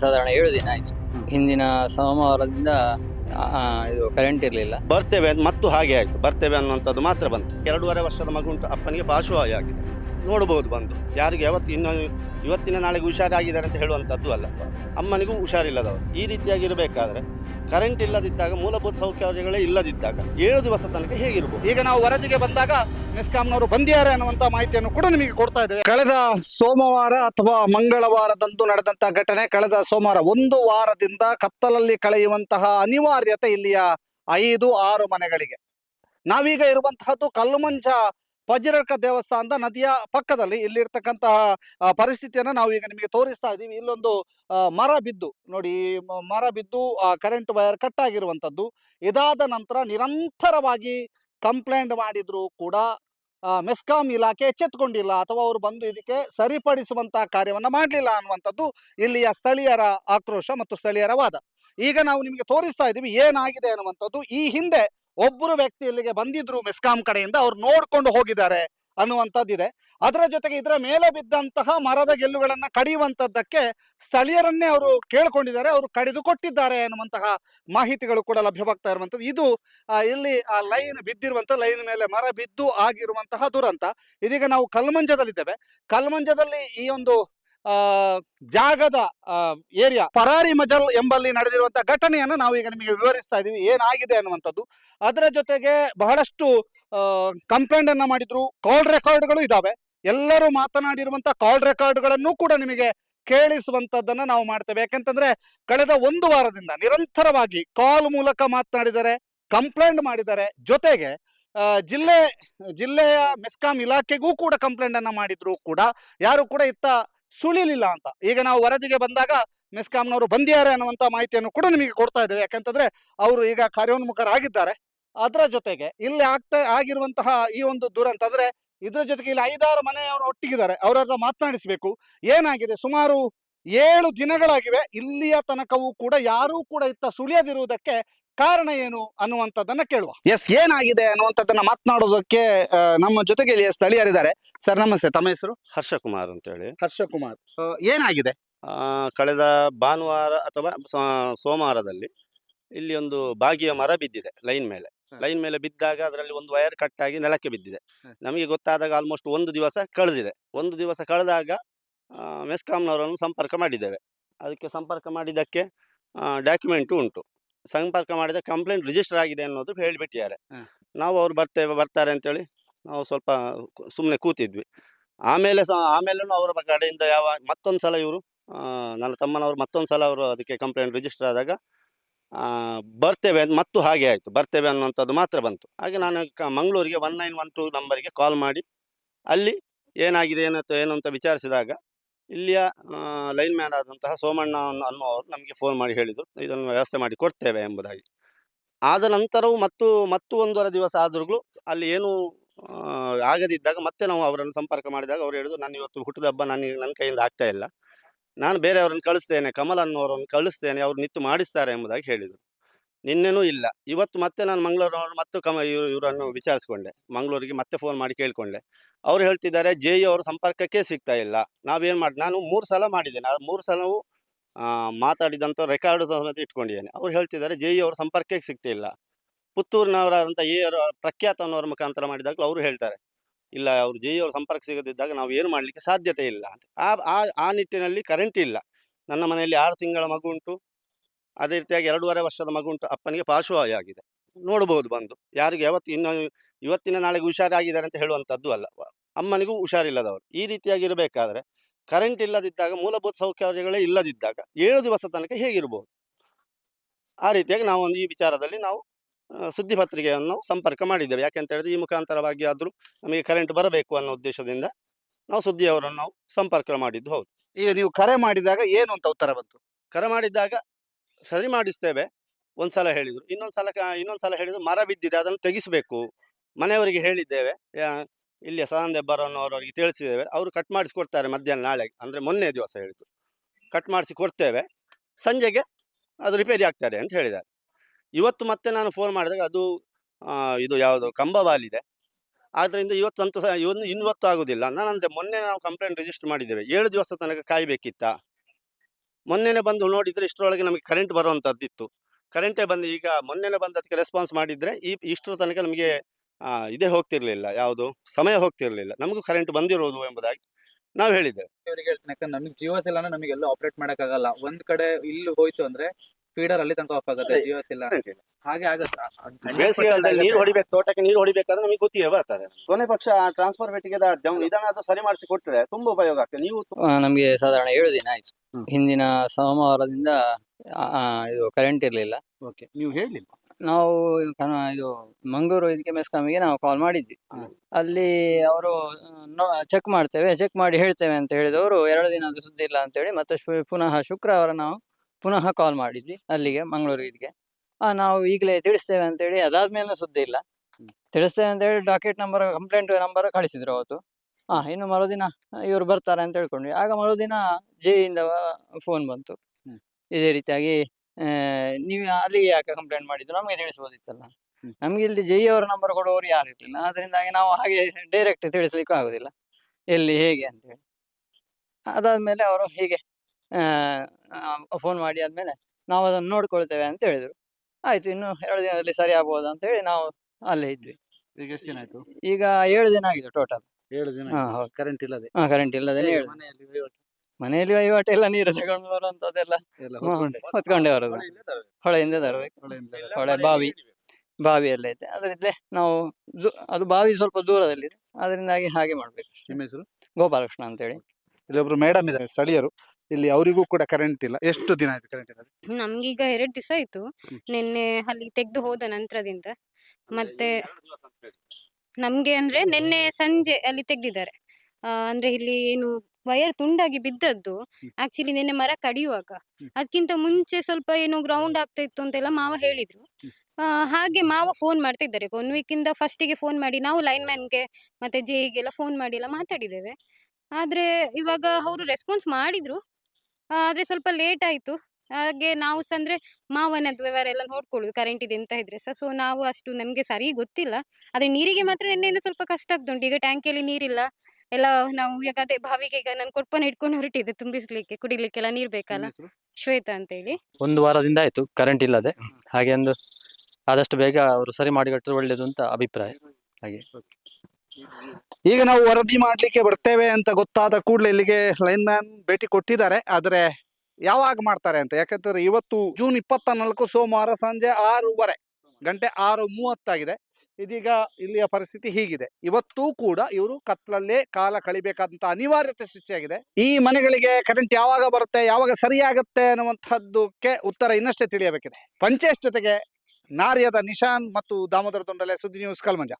ಸಾಧಾರಣ ಏಳು ದಿನ ಆಯ್ತು ಹಿಂದಿನ ಸೋಮವಾರದಿಂದ ಆ, ಇದು ಕರೆಂಟ್ ಇರಲಿಲ್ಲ. ಬರ್ತೇವೆ ಮತ್ತು ಹಾಗೆ ಆಯ್ತು. ಬರ್ತೇವೆ ಅನ್ನುವಂಥದ್ದು ಮಾತ್ರ ಬಂತು. ಎರಡೂವರೆ ವರ್ಷದ ಮಗು ಉಂಟು. ಅಪ್ಪನಿಗೆ ಪಾರ್ಶ್ವವಾಯು ಆಗಿದೆ. ನೋಡ್ಬೋದು ಬಂದು. ಯಾರಿಗೆ ಯಾವತ್ತು ಇನ್ನು ಇವತ್ತಿನ ನಾಳೆಗೆ ಹುಷಾರಾಗಿದ್ದಾರೆ ಅಂತ ಹೇಳುವಂಥದ್ದು ಅಲ್ಲ. ಅಮ್ಮನಿಗೂ ಹುಷಾರಿಲ್ಲದವರು. ಈ ರೀತಿಯಾಗಿ ಇರಬೇಕಾದ್ರೆ ಕರೆಂಟ್ ಇಲ್ಲದಿದ್ದಾಗ ಮೂಲಭೂತ ಸೌಕರ್ಯಗಳೇ ಇಲ್ಲದಿದ್ದಾಗ ಏಳು ದಿವಸ ತನಕ ಹೇಗಿರಬಹುದು ಈಗ ನಾವು ವರದಿಗೆ ಬಂದಾಗ ಮೆಸ್ಕಾಂನವರು ಬಂದಿದ್ದಾರೆ ಅನ್ನುವಂತ ಮಾಹಿತಿಯನ್ನು ಕೂಡ ನಿಮಗೆ ಕೊಡ್ತಾ ಇದ್ದೇವೆ. ಕಳೆದ ಸೋಮವಾರ ಅಥವಾ ಮಂಗಳವಾರದಂದು ನಡೆದಂತಹ ಘಟನೆ, ಕಳೆದ ಸೋಮವಾರ ಒಂದು ವಾರದಿಂದ ಕತ್ತಲಲ್ಲಿ ಕಳೆಯುವಂತಹ ಅನಿವಾರ್ಯತೆ ಇಲ್ಲಿಯ ಐದು, ಆರು ಮನೆಗಳಿಗೆ. ನಾವೀಗ ಇರುವಂತಹದ್ದು ಕಲ್ಲುಮಂಚ ಪಜಿರಕ ದೇವಸ್ಥಾನದ ನದಿಯ ಪಕ್ಕದಲ್ಲಿ ಇಲ್ಲಿರ್ತಕ್ಕಂತಹ ಪರಿಸ್ಥಿತಿಯನ್ನು ನಾವು ಈಗ ನಿಮಗೆ ತೋರಿಸ್ತಾ ಇದ್ದೀವಿ. ಇಲ್ಲೊಂದು ಆ, ಮರ ಬಿದ್ದು ನೋಡಿ ಮರ ಬಿದ್ದು ಕರೆಂಟ್ ವೈರ್ ಕಟ್ ಆಗಿರುವಂತದ್ದು. ಇದಾದ ನಂತರ ನಿರಂತರವಾಗಿ ಕಂಪ್ಲೇಂಟ್ ಮಾಡಿದ್ರು ಕೂಡ ಮೆಸ್ಕಾಂ ಇಲಾಖೆ ಎಚ್ಚೆತ್ತುಕೊಂಡಿಲ್ಲ ಅಥವಾ ಅವರು ಬಂದು ಇದಕ್ಕೆ ಸರಿಪಡಿಸುವಂತಹ ಕಾರ್ಯವನ್ನ ಮಾಡಲಿಲ್ಲ ಅನ್ನುವಂಥದ್ದು ಇಲ್ಲಿಯ ಸ್ಥಳೀಯರ ಆಕ್ರೋಶ ಮತ್ತು ಸ್ಥಳೀಯರ ವಾದ. ಈಗ ನಾವು ನಿಮಗೆ ತೋರಿಸ್ತಾ ಇದ್ದೀವಿ ಏನಾಗಿದೆ ಅನ್ನುವಂಥದ್ದು. ಈ ಹಿಂದೆ ಒಬ್ಬರು ವ್ಯಕ್ತಿ ಇಲ್ಲಿಗೆ ಬಂದಿದ್ರು ಮೆಸ್ಕಾಂ ಕಡೆಯಿಂದ, ಅವ್ರು ನೋಡ್ಕೊಂಡು ಹೋಗಿದ್ದಾರೆ ಅನ್ನುವಂಥದ್ದಿದೆ. ಅದರ ಜೊತೆಗೆ ಇದರ ಮೇಲೆ ಬಿದ್ದಂತಹ ಮರದ ಗೆಲ್ಲುಗಳನ್ನ ಕಡಿಯುವಂಥದ್ದಕ್ಕೆ ಸ್ಥಳೀಯರನ್ನೇ ಅವರು ಕೇಳ್ಕೊಂಡಿದ್ದಾರೆ, ಅವರು ಕಡಿದು ಕೊಟ್ಟಿದ್ದಾರೆ ಅನ್ನುವಂತಹ ಮಾಹಿತಿಗಳು ಕೂಡ ಲಭ್ಯವಾಗ್ತಾ ಇರುವಂತದ್ದು ಇದು ಇಲ್ಲಿ, ಆ, ಲೈನ್ ಬಿದ್ದಿರುವಂತ ಲೈನ್ ಮೇಲೆ ಮರ ಬಿದ್ದು ಆಗಿರುವಂತಹ ದುರಂತ. ಇದೀಗ ನಾವು ಕಲ್ಮಂಜದಲ್ಲಿದ್ದೇವೆ. ಕಲ್ಮಂಜದಲ್ಲಿ ಈ ಒಂದು ಜಾಗದ ಏರಿಯಾ ಪರಾರಿ ಮಜಲ್ ಎಂಬಲ್ಲಿ ನಡೆದಿರುವಂತಹ ಘಟನೆಯನ್ನು ನಾವು ಈಗ ನಿಮಗೆ ವಿವರಿಸ್ತಾ ಇದೀವಿ ಏನಾಗಿದೆ ಅನ್ನುವಂಥದ್ದು. ಅದರ ಜೊತೆಗೆ ಬಹಳಷ್ಟು ಕಂಪ್ಲೇಂಟ್ ಅನ್ನ ಮಾಡಿದ್ರು. ಕಾಲ್ ರೆಕಾರ್ಡ್ಗಳು ಇದಾವೆ. ಎಲ್ಲರೂ ಮಾತನಾಡಿರುವಂತಹ ಕಾಲ್ ರೆಕಾರ್ಡ್ಗಳನ್ನು ಕೂಡ ನಿಮಗೆ ಕೇಳಿಸುವಂತದ್ದನ್ನ ನಾವು ಮಾಡ್ತೇವೆ. ಯಾಕಂತಂದ್ರೆ ಕಳೆದ ಒಂದು ವಾರದಿಂದ ನಿರಂತರವಾಗಿ ಕಾಲ್ ಮೂಲಕ ಮಾತನಾಡಿದರೆ ಕಂಪ್ಲೇಂಟ್ ಮಾಡಿದ್ದಾರೆ ಜೊತೆಗೆ ಜಿಲ್ಲೆ, ಜಿಲ್ಲೆಯ ಮೆಸ್ಕಾಂ ಇಲಾಖೆಗೂ ಕೂಡ ಕಂಪ್ಲೇಂಟ್ ಅನ್ನ ಮಾಡಿದ್ರು ಕೂಡ. ಯಾರು ಕೂಡ ಇತ್ತ ಸುಳಿಲಿಲ್ಲ ಅಂತ. ಈಗ ನಾವು ವರದಿಗೆ ಬಂದಾಗ ಮೆಸ್ಕಾಂನವರು ಬಂದಿದ್ದಾರೆ ಅನ್ನುವಂತ ಮಾಹಿತಿಯನ್ನು ಕೂಡ ನಿಮಗೆ ಕೊಡ್ತಾ ಇದ್ದೇವೆ. ಯಾಕಂತಂದ್ರೆ ಅವರು ಈಗ ಕಾರ್ಯೋನ್ಮುಖರಾಗಿದ್ದಾರೆ. ಅದರ ಜೊತೆಗೆ ಇಲ್ಲಿ ಆಗ್ತಾ, ಆಗಿರುವಂತಹ ಈ ಒಂದು ದುರಂತ, ಅಂದ್ರೆ ಇದ್ರ ಜೊತೆಗೆ ಇಲ್ಲಿ ಐದಾರು ಮನೆಯವರು ಒಟ್ಟಿಗಿದ್ದಾರೆ. ಅವರ ಮಾತನಾಡಿಸಬೇಕು. ಏನಾಗಿದೆ? ಸುಮಾರು ಏಳು ದಿನಗಳಾಗಿವೆ. ಇಲ್ಲಿಯ ತನಕವೂ ಕೂಡ ಯಾರೂ ಕೂಡ ಇತ್ತ ಸುಳಿಯದಿರುವುದಕ್ಕೆ ಕಾರಣ ಏನು ಅನ್ನುವಂಥದ್ದನ್ನ ಕೇಳುವ. ಎಸ್ ಏನಾಗಿದೆ ಅನ್ನುವಂಥದ್ದನ್ನ ಮಾತನಾಡೋದಕ್ಕೆ ನಮ್ಮ ಜೊತೆಗೆ ಇಲ್ಲಿ ಸ್ಥಳೀಯರಿದ್ದಾರೆ. ಸರ್ ನಮಸ್ತೆ. ತಮ್ಮ ಹೆಸರು? ಹರ್ಷಕುಮಾರ್ ಅಂತೇಳಿ. ಹರ್ಷಕುಮಾರ್. ಆ, ಏನಾಗಿದೆ? ಆ, ಕಳೆದ ಭಾನುವಾರ ಅಥವಾ ಸೋ- ಸೋಮವಾರದಲ್ಲಿ ಇಲ್ಲಿ ಒಂದು ಬಾಗಿಯ ಮರ ಬಿದ್ದಿದೆ ಲೈನ್ ಮೇಲೆ. ಹ. ಲೈನ್ ಮೇಲೆ ಬಿದ್ದಾಗ ಅದರಲ್ಲಿ ಒಂದು ವೈರ್ ಕಟ್ ಆಗಿ ನೆಲಕ್ಕೆ ಬಿದ್ದಿದೆ. ಹ. ನಮಗೆ ಗೊತ್ತಾದಾಗ ಆಲ್ಮೋಸ್ಟ್ ಒಂದು ದಿವಸ ಕಳೆದಿದೆ. ಒಂದು ದಿವಸ ಕಳೆದಾಗ ಮೆಸ್ಕಾಮ್ನವರನ್ನು ಮೆಸ್ಕಾಂನವರನ್ನು ಸಂಪರ್ಕ ಮಾಡಿದ್ದೇವೆ. ಅದಕ್ಕೆ ಸಂಪರ್ಕ ಮಾಡಿದ್ದಕ್ಕೆ ಡಾಕ್ಯುಮೆಂಟು ಉಂಟು. ಸಂಪರ್ಕ ಮಾಡಿದ ಕಂಪ್ಲೇಂಟ್ ರಿಜಿಸ್ಟರ್ ಆಗಿದೆ ಅನ್ನೋದು ಹೇಳಿಬಿಟ್ಟಿದ್ದಾರೆ. ನಾವು ಅವ್ರು ಬರ್ತೇವೆ ಬರ್ತಾರೆ ಅಂತೇಳಿ ನಾವು ಸ್ವಲ್ಪ ಸುಮ್ಮನೆ ಕೂತಿದ್ವಿ. ಆಮೇಲೆ ಸಹ ಆಮೇಲೂ ಅವರ ಕಡೆಯಿಂದ ಯಾವ ಮತ್ತೊಂದು ಸಲ ಇವರು ನನ್ನ ತಮ್ಮನವರು ಮತ್ತೊಂದು ಸಲ ಅವರು ಅದಕ್ಕೆ ಕಂಪ್ಲೇಂಟ್ ರಿಜಿಸ್ಟರ್ ಆದಾಗ ಬರ್ತೇವೆ ಅಂತ ಮತ್ತು ಹಾಗೆ ಆಯಿತು. ಬರ್ತೇವೆ ಅನ್ನುವಂಥದ್ದು ಮಾತ್ರ ಬಂತು. ಹಾಗೆ ನಾನು ಕ ಮಂಗಳೂರಿಗೆ ಒನ್ ನೈನ್ ಒನ್ ಟೂ ನಂಬರಿಗೆ ಕಾಲ್ ಮಾಡಿ ಅಲ್ಲಿ ಏನಾಗಿದೆ ಏನಂತ ಏನು ಅಂತ ವಿಚಾರಿಸಿದಾಗ ಇಲ್ಲಿಯ ಲೈನ್ ಮ್ಯಾನ್ ಆದಂತಹ ಸೋಮಣ್ಣ ಅನ್ನೋರು ನಮಗೆ ಫೋನ್ ಮಾಡಿ ಹೇಳಿದರು. ಇದನ್ನು ವ್ಯವಸ್ಥೆ ಮಾಡಿ ಕೊಡ್ತೇವೆ ಎಂಬುದಾಗಿ. ಆದ ನಂತರವೂ ಮತ್ತು ಮತ್ತು ಒಂದೂವರೆ ದಿವಸ ಆದ್ರೂ ಅಲ್ಲಿ ಏನು ಆಗದಿದ್ದಾಗ ಮತ್ತೆ ನಾವು ಅವರನ್ನು ಸಂಪರ್ಕ ಮಾಡಿದಾಗ ಅವರು ಹೇಳಿದ್ರು, ನಾನು ಇವತ್ತು ಹುಟ್ಟಿದ ಹಬ್ಬ ನನಗೆ ನನ್ನ ಕೈಯಿಂದ ಆಗ್ತಾ ಇಲ್ಲ. ನಾನು ಬೇರೆಯವರನ್ನು ಕಳಿಸ್ತೇನೆ ಕಮಲ್ ಅನ್ನೋರನ್ನು ಕಳಿಸ್ತೇನೆ, ಅವ್ರು ನಿತ್ತು ಮಾಡಿಸ್ತಾರೆ ಎಂಬುದಾಗಿ ಹೇಳಿದರು. ನಿನ್ನೆನೂ ಇಲ್ಲ. ಇವತ್ತು ಮತ್ತೆ ನಾನು ಮಂಗಳೂರು ಮತ್ತು ಕಮ ಇವರು, ಇವರನ್ನು ವಿಚಾರಿಸ್ಕೊಂಡೆ. ಮಂಗಳೂರಿಗೆ ಮತ್ತೆ ಫೋನ್ ಮಾಡಿ ಕೇಳಿಕೊಂಡೆ. ಅವ್ರು ಹೇಳ್ತಿದ್ದಾರೆ ಜೆ ಇ ಅವರು ಸಂಪರ್ಕಕ್ಕೆ ಸಿಗ್ತಾ ಇಲ್ಲ. ನಾವೇನು ಮಾಡಿ, ನಾನು ಮೂರು ಸಲ ಮಾಡಿದ್ದೇನೆ. ಆ ಮೂರು ಸಲವೂ ಮಾತಾಡಿದಂಥ ರೆಕಾರ್ಡ್ ಸಮೇತ ಇಟ್ಕೊಂಡಿದ್ದೇನೆ. ಅವ್ರು ಹೇಳ್ತಿದ್ದಾರೆ ಜೆ ಇ ಅವರು ಸಂಪರ್ಕಕ್ಕೆ ಸಿಗ್ತಿಲ್ಲ ಪುತ್ತೂರಿನವರಾದಂಥ ಎ ಅವರು, ಪ್ರಖ್ಯಾತ ಅನ್ನೋರ ಮುಖಾಂತರ ಮಾಡಿದಾಗಲೂ ಅವರು ಹೇಳ್ತಾರೆ. ಇಲ್ಲ, ಅವರು ಜೆ ಇ ಅವರು ಸಂಪರ್ಕ ಸಿಗದಿದ್ದಾಗ ನಾವು ಏನು ಮಾಡಲಿಕ್ಕೆ ಸಾಧ್ಯತೆ ಇಲ್ಲ ಅಂತ. ಆ- ಆ ನಿಟ್ಟಿನಲ್ಲಿ ಕರೆಂಟ್ ಇಲ್ಲ. ನನ್ನ ಮನೆಯಲ್ಲಿ ಆರು ತಿಂಗಳ ಮಗು ಉಂಟು. ಅದೇ ರೀತಿಯಾಗಿ ಎರಡೂವರೆ ವರ್ಷದ ಮಗು ಉಂಟು, ಅಪ್ಪನಿಗೆ ಪಾರ್ಶ್ವವಾಯು ಆಗಿದೆ. ನೋಡಬಹುದು ಬಂದು. ಯಾರಿಗೆ ಯಾವತ್ತು ಇನ್ನು ಇವತ್ತಿನ ನಾಳೆಗೆ ಹುಷಾರಾಗಿದ್ದಾರೆ ಅಂತ ಹೇಳುವಂಥದ್ದು ಅಲ್ಲ. ಅಮ್ಮನಿಗೂ ಹುಷಾರಿಲ್ಲದವರು. ಈ ರೀತಿಯಾಗಿ ಇರಬೇಕಾದ್ರೆ ಕರೆಂಟ್ ಇಲ್ಲದಿದ್ದಾಗ, ಮೂಲಭೂತ ಸೌಕರ್ಯಗಳೇ ಇಲ್ಲದಿದ್ದಾಗ ಏಳು ದಿವಸ ತನಕ ಹೇಗಿರಬಹುದು ಆ ರೀತಿಯಾಗಿ ನಾವು ಒಂದು ಈ ವಿಚಾರದಲ್ಲಿ ನಾವು ಸುದ್ದಿಪತ್ರಿಕೆಯನ್ನು ಸಂಪರ್ಕ ಮಾಡಿದ್ದೇವೆ. ಯಾಕೆಂತ ಹೇಳಿದ್ರೆ, ಈ ಮುಖಾಂತರವಾಗಿ ಆದರೂ ನಮಗೆ ಕರೆಂಟ್ ಬರಬೇಕು ಅನ್ನೋ ಉದ್ದೇಶದಿಂದ ನಾವು ಸುದ್ದಿಯವರನ್ನು ನಾವು ಸಂಪರ್ಕ ಮಾಡಿದ್ದು ಹೌದು. ಈಗ ನೀವು ಕರೆ ಮಾಡಿದಾಗ ಏನು ಅಂತ ಉತ್ತರ ಬಂತು? ಕರೆ ಮಾಡಿದ್ದಾಗ ಸರಿ ಮಾಡಿಸ್ತೇವೆ. ಒಂದು ಸಲ ಹೇಳಿದರು. ಇನ್ನೊಂದು ಸಲ ಇನ್ನೊಂದು ಸಲ ಹೇಳಿದರು ಮರ ಬಿದ್ದಿದೆ, ಅದನ್ನು ತೆಗೆಸಬೇಕು. ಮನೆಯವರಿಗೆ ಹೇಳಿದ್ದೇವೆ. ಇಲ್ಲಿ ಸದಾನಂದ ಸಹನ್ ಹೆಬ್ಬಾರನ್ನವರವರಿಗೆ ತಿಳಿಸಿದ್ದೇವೆ. ಅವರು ಕಟ್ ಮಾಡಿಸಿಕೊಡ್ತಾರೆ ಮಧ್ಯಾಹ್ನ ನಾಳೆ, ಅಂದರೆ ಮೊನ್ನೆ ದಿವಸ ಹೇಳಿದ್ದು ಕಟ್ ಮಾಡಿಸಿ ಕೊಡ್ತೇವೆ. ಸಂಜೆಗೆ ಅದು ರಿಪೇರಿ ಆಗ್ತಾರೆ ಅಂತ ಹೇಳಿದ್ದಾರೆ. ಇವತ್ತು ಮತ್ತೆ ನಾನು ಫೋನ್ ಮಾಡಿದಾಗ ಅದು ಇದು ಯಾವುದು ಕಂಬ ಬಾಲಿದೆ. ಆದ್ದರಿಂದ ಇವತ್ತಂತೂ ಸಹ ಇವತ್ತು ಆಗೋದಿಲ್ಲ. ನಾನು ಅಂದರೆ ಮೊನ್ನೆ ನಾವು ಕಂಪ್ಲೇಂಟ್ ರಿಜಿಸ್ಟರ್ ಮಾಡಿದ್ದೇವೆ. ಏಳು ದಿವಸ ತನಕ ಕಾಯಬೇಕಿತ್ತಾ? ಮೊನ್ನೆನೆ ಬಂದು ನೋಡಿದರೆ ಇಷ್ಟರೊಳಗೆ ನಮಗೆ ಕರೆಂಟ್ ಬರುವಂಥದ್ದಿತ್ತು ಕರೆಂಟೇ ಬಂದು ಈಗ ಮೊನ್ನೆನೆ ಬಂದದಕ್ಕೆ ರೆಸ್ಪಾನ್ಸ್ ಮಾಡಿದರೆ ಈ ಇಷ್ಟರ ತನಕ ನಮಗೆ ಇದೇ ಹೋಗ್ತಿರ್ಲಿಲ್ಲ. ಯಾವುದು? ಸಮಯ ಹೋಗ್ತಿರ್ಲಿಲ್ಲ. ನಮಗೂ ಕರೆಂಟ್ ಬಂದಿರೋದು ಎಂಬುದಾಗಿ ನಾವು ಹೇಳಿದ್ದೇವೆ. ಇವರಿಗೆ ಹೇಳ್ತೀನಿ ನಮಗೆ ಜಿಯೋ ಸೆಲ್ ಅಂದ್ರೆ ನಮಗೆ ಎಲ್ಲೂ ಆಪರೇಟ್ ಮಾಡೋಕ್ಕಾಗಲ್ಲ. ಒಂದ್ ಕಡೆ ಇಲ್ಲಿ ಹೋಯ್ತು ಅಂದ್ರೆ ಫೀಡರ್ ಅಲ್ಲಿ ತನಕ ಆಫ್ ಆಗುತ್ತೆ ಜಿಯೋಸ್ ಜಿಯೋ ಇಲ್ಲ. ಹಾಗೆ. ಆಗುತ್ತೆ? ಬೇಸಿಗೆಗಾಲದಲ್ಲಿ ನೀರು ಹೊಡಿಬೇಕು ತೋಟಕ್ಕೆ ನೀರು ಹೊಡಿಬೇಕಾದ್ರೆ ನಮಗೆ ಗೊತ್ತಿಗೆ ಬರ್ತಾರೆ ಕೊನೆ ಪಕ್ಷ ಟ್ರಾನ್ಸ್ಫರ್ ಪೆಟ್ಟಿಗೆ ಇದನ್ನಾದ್ರೂ ಸರಿ ಮಾಡಿಸಿ ಕೊಟ್ಟರೆ ತುಂಬಾ ಉಪಯೋಗ ಆಗ್ತದೆ. ನೀವು ನಮಗೆ ನಮ್ಗೆ ಸಾಧಾರಣ ಏಳು ದಿನ ಆಯ್ತು. ಹ್ಮ್. ಹಿಂದಿನ ಸೋಮವಾರದಿಂದ ಆ, ಆ, ಇದು ಕರೆಂಟ್ ಇರ್ಲಿಲ್ಲ. ಓಕೆ ನೀವು ಹೇಳಲಿಲ್ಲ ನಾವು ಕನ- ಇದು ಮಂಗಳೂರು ಇದಕ್ಕೆ ಮೆಸ್ಕಾಮಿಗೆ ನಾವು ಕಾಲ್ ಮಾಡಿದ್ವಿ. ಹ್ಮ್. ಅಲ್ಲಿ ಅವರು ಚೆಕ್ ಮಾಡ್ತೇವೆ ಚೆಕ್ ಮಾಡಿ ಹೇಳ್ತೇವೆ ಅಂತ ಹೇಳಿದವರು ಎರಡು ದಿನ ಅದು ಸುದ್ದಿ ಇಲ್ಲ ಅಂತ ಹೇಳಿ ಮತ್ತೆ ಶು- ಪುನಃ ಶುಕ್ರವಾರ ನಾವು ಪುನಃ ಕಾಲ್ ಮಾಡಿದ್ವಿ ಅಲ್ಲಿಗೆ ಮಂಗಳೂರು ಇದಕ್ಕೆ ಆ ನಾವು ಈಗಲೇ ತಿಳಿಸ್ತೇವೆ ಅಂತ ಹೇಳಿ ಅದಾದ್ಮೇಲೆ ಸುದ್ದಿ ಇಲ್ಲ. ತಿಳಿಸ್ತೇವೆ ಅಂತ ಹೇಳಿ ಡಾಕೆಟ್ ನಂಬರ್ ಕಂಪ್ಲೇಂಟ್ ನಂಬರ್ ಕಳಿಸಿದ್ರು ಅವತ್ತು. ಹಾ ಇನ್ನು ಮರುದಿನ ಇವರು ಬರ್ತಾರೆ ಅಂತ ಹೇಳ್ಕೊಂಡ್ವಿ ಆಗ ಮರುದಿನ ಜೆ ಇಂದ ಫೋನ್ ಬಂತು ಇದೇ ರೀತಿಯಾಗಿ ಆ, ನೀವು ಅಲ್ಲಿಗೆ ಯಾಕೆ ಕಂಪ್ಲೇಂಟ್ ಮಾಡಿದ್ರು? ನಮಗೆ ತಿಳಿಸ್ಬೋದಿತ್ತಲ್ಲ. ನಮ್ಗೆ ಇಲ್ಲಿ ಜೈ ಅವರ ನಂಬರ್ ಕೊಡುವವರು ಯಾರು ಇರ್ಲಿಲ್ಲ. ಅದರಿಂದಾಗಿ ನಾವು ಹಾಗೆ ಡೈರೆಕ್ಟ್ ತಿಳಿಸ್ಲಿಕ್ಕೂ ಆಗುದಿಲ್ಲ. ಎಲ್ಲಿ ಹೇಗೆ ಅಂತ ಹೇಳಿ ಅದಾದ್ಮೇಲೆ ಅವರು ಹೀಗೆ ಫೋನ್ ಮಾಡಿ ಆದ್ಮೇಲೆ ನಾವು ಅದನ್ನು ನೋಡ್ಕೊಳ್ತೇವೆ ಅಂತ ಹೇಳಿದ್ರು. ಆಯ್ತು ಇನ್ನು ಎರಡು ದಿನದಲ್ಲಿ ಸರಿ ಆಗ್ಬೋದು ಅಂತ ಹೇಳಿ ನಾವು ಅಲ್ಲೇ ಇದ್ವಿ. ಈಗ ಎಷ್ಟು ದಿನ ಆಯ್ತು? ಈಗ ಏಳು ದಿನ ಆಗಿದೆ ಟೋಟಲ್ ಏಳು ದಿನ ಹಾ, ಹೌದು. ಕರೆಂಟ್ ಇಲ್ಲದೆ. ಹಾ ಕರೆಂಟ್ ಇಲ್ಲದೆ ಹೇಳಿ ಮನೆಯಲ್ಲಿ ವಹಿವಾಟು ಮನೆಯಲ್ಲಿ ವಹಿವಾಟು ಎಲ್ಲ ನೀರು ತಗೊಂಡು ಬರುವಂತದ್ದೆಲ್ಲ ಎಲ್ಲ. ಹೊತ್ಕೊಂಡೆ? ಹೊತ್ಕೊಂಡೇ ಬರೋದು ಹೊಳೆಯಿಂದ ತರಬೇಕು. ಹೊಳೆ ಬಾವಿ. ಬಾವಿ ಎಲ್ಲ ಐತೆ. ಅದರಿಂದ ನಾವು ದು- ಅದು ಬಾವಿ ಸ್ವಲ್ಪ ದೂರದಲ್ಲಿದೆ. ಅದರಿಂದಾಗಿ ಹಾಗೆ ಮಾಡ್ಬೇಕು ನಿಮ್ಮ ಹೆಸರು? ಗೋಪಾಲಕೃಷ್ಣ ಅಂತೇಳಿ. ಇಲ್ಲೊಬ್ರು ಮೇಡಮ್ ಇದ್ದಾರೆ ಸ್ಥಳೀಯರು. ಇಲ್ಲಿ ಅವರಿಗೂ ಕೂಡ ಕರೆಂಟ್ ಇಲ್ಲ. ಎಷ್ಟು ದಿನ ಆಯ್ತು ಕರೆಂಟ್ ಇಲ್ಲ ನಮ್ಗೀಗ ಎರಡು ದಿವಸ ಆಯ್ತು. ನಿನ್ನೆ ಅಲ್ಲಿ ತೆಗ್ದು ಹೋದ ನಂತರದಿಂದ. ಮತ್ತೆ ನಮ್ಗೆ ಅಂದ್ರೆ ನಿನ್ನೆ ಸಂಜೆ ಅಲ್ಲಿ ತೆಗ್ದಿದ್ದಾರೆ. ಆ, ಅಂದ್ರೆ ಇಲ್ಲಿ ಏನು ವಯರ್ ತುಂಡಾಗಿ ಬಿದ್ದದ್ದು. ಆಕ್ಚುಲಿ ನಿನ್ನೆ ಮರ ಕಡಿಯುವಾಗ. ಅದಕ್ಕಿಂತ ಮುಂಚೆ ಸ್ವಲ್ಪ ಏನು ಗ್ರೌಂಡ್ ಆಗ್ತಾ ಇತ್ತು ಅಂತೆಲ್ಲ ಮಾವ ಹೇಳಿದ್ರು. ಆ, ಹಾಗೆ ಮಾವ ಫೋನ್ ಮಾಡ್ತಾ ಇದ್ದಾರೆ ಒನ್ ವೀಕ್ ಇಂದ ಫಸ್ಟಿಗೆ ಫೋನ್ ಮಾಡಿ ನಾವು ಲೈನ್ ಮ್ಯಾನ್ಗೆ ಮತ್ತೆ ಜೆಇಗೆಲ್ಲ ಫೋನ್ ಮಾಡಿ ಎಲ್ಲ ಮಾತಾಡಿದ್ದೇವೆ. ಆದ್ರೆ ಇವಾಗ ಅವರು ರೆಸ್ಪಾನ್ಸ್ ಮಾಡಿದ್ರು. ಆದ್ರೆ ಸ್ವಲ್ಪ ಲೇಟ್ ಆಯ್ತು. ಹಾಗೆ ನಾವು ಸಹ ಅಂದ್ರೆ ಮಾವನದ್ದು ವ್ಯವಹಾರ ಎಲ್ಲ ನೋಡ್ಕೊಳ್ಳುದು ಕರೆಂಟ್ ಇದೆ ಅಂತ ಇದ್ರೆ ಸಹ ಸೊ ನಾವು ಅಷ್ಟು ನಮ್ಗೆ ಸರಿ ಗೊತ್ತಿಲ್ಲ. ಆದ್ರೆ ನೀರಿಗೆ ಮಾತ್ರ ನಿನ್ನೆಯಿಂದ ಸ್ವಲ್ಪ ಕಷ್ಟ ಆಗ್ತುಂಟು ಈಗ ಟ್ಯಾಂಕಿಯಲ್ಲಿ ನೀರಿಲ್ಲ. ಎಲ್ಲ ನಾವು ಈಗ ಅದೇ ಬಾವಿಗೆ ಈಗ ನಾನು ಕೊಡ್ಪನ ಇಟ್ಕೊಂಡು ಹೊರಟಿದ್ದೆ ತುಂಬಿಸ್ಲಿಕ್ಕೆ ಕುಡಿಲಿಕ್ಕೆಲ್ಲ ನೀರ್ ಬೇಕಲ್ಲ. ಹೆಸರು? ಶ್ವೇತಾ ಅಂತ ಹೇಳಿ ಒಂದು ವಾರದಿಂದ ಆಯ್ತು ಕರೆಂಟ್ ಇಲ್ಲದೆ. ಹಾಗೆ ಒಂದು ಆದಷ್ಟು ಬೇಗ ಅವರು ಸರಿ ಮಾಡಿಕೊಟ್ಟರೆ ಒಳ್ಳೇದು ಅಂತ ಅಭಿಪ್ರಾಯ. ಹಾಗೆ. ಈಗ ನಾವು ವರದಿ ಮಾಡ್ಲಿಕ್ಕೆ ಬರ್ತೇವೆ ಅಂತ ಗೊತ್ತಾದ ಕೂಡಲೇ ಇಲ್ಲಿಗೆ ಲೈನ್ ಮ್ಯಾನ್ ಭೇಟಿ ಕೊಟ್ಟಿದ್ದಾರೆ. ಆದ್ರೆ ಯಾವಾಗ ಮಾಡ್ತಾರೆ ಅಂತ? ಯಾಕಂದ್ರೆ ಇವತ್ತು ಜೂನ್ ಇಪ್ಪತ್ತ ನಾಲ್ಕು ಸೋಮವಾರ ಸಂಜೆ ಆರೂವರೆ ಗಂಟೆ ಆರು ಮೂವತ್ತಾಗಿದೆ ಇದೀಗ ಇಲ್ಲಿಯ ಪರಿಸ್ಥಿತಿ ಹೀಗಿದೆ. ಇವತ್ತು ಕೂಡ ಇವರು ಕತ್ಲಲ್ಲೇ ಕಾಲ ಕಳಿಬೇಕಾದಂತ ಅನಿವಾರ್ಯತೆ ಸೃಷ್ಟಿಯಾಗಿದೆ. ಈ ಮನೆಗಳಿಗೆ ಕರೆಂಟ್ ಯಾವಾಗ ಬರುತ್ತೆ, ಯಾವಾಗ ಸರಿಯಾಗುತ್ತೆ ಅನ್ನುವಂಥದ್ದಕ್ಕೆ ಉತ್ತರ ಇನ್ನಷ್ಟೇ ತಿಳಿಯಬೇಕಿದೆ. ಪಂಚಾಯತ್ ಜೊತೆಗೆ ನಾರ್ಯದ ನಿಶಾನ್ ಮತ್ತು ದಾಮೋದರ ದೊಂಡಲೆ ಸುದ್ದಿ ನ್ಯೂಸ್ ಕಲ್ಮಂಜ.